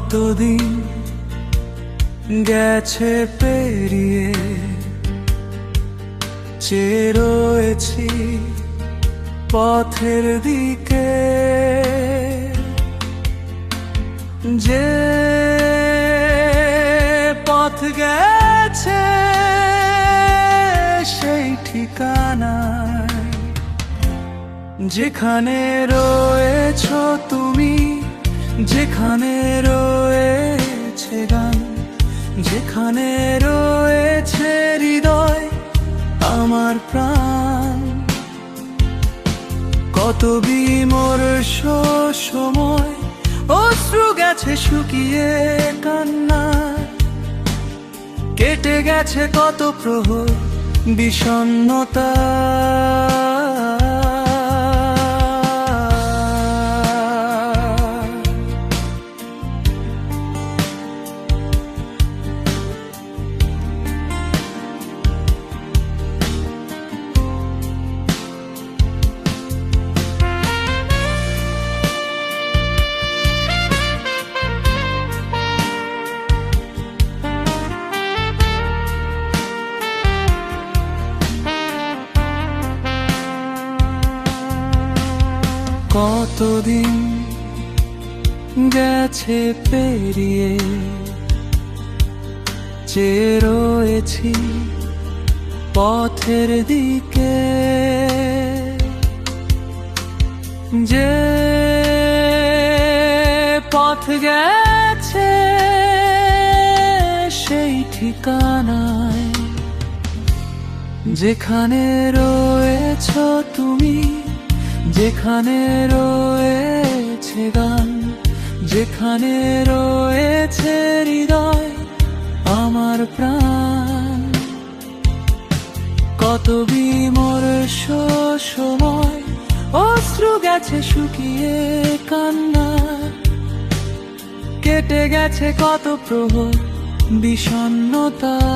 কতদিন গেছে পেরিয়ে? চেয়ে রয়েছি পথের দিকে। যে পথ গেছে সেই ঠিকানায়। যেখানে রয়েছ তুমি যেখানে রয়েছে গান, যেখানে রয়েছে হৃদয়, আমার প্রাণ। কত বিমর্ষ সময় অশ্রু গেছে শুকিয়ে কান্না কেটে গেছে কত প্রহর বিষণ্ণতা। কতদিন গেছে পেরিয়ে? চেয়ে রয়েছি পথের দিকে। যে পথ গেছে সেই ঠিকানায়। যেখানে রয়েছ তুমি যেখানে রয়েছে গান, যেখানে রয়েছে হৃদয়, আমার প্রাণ। কত বিমর্ষ সময় অশ্রু গেছে শুকিয়ে কান্না। কেটে গেছে কত প্রহর বিষণ্ণতা।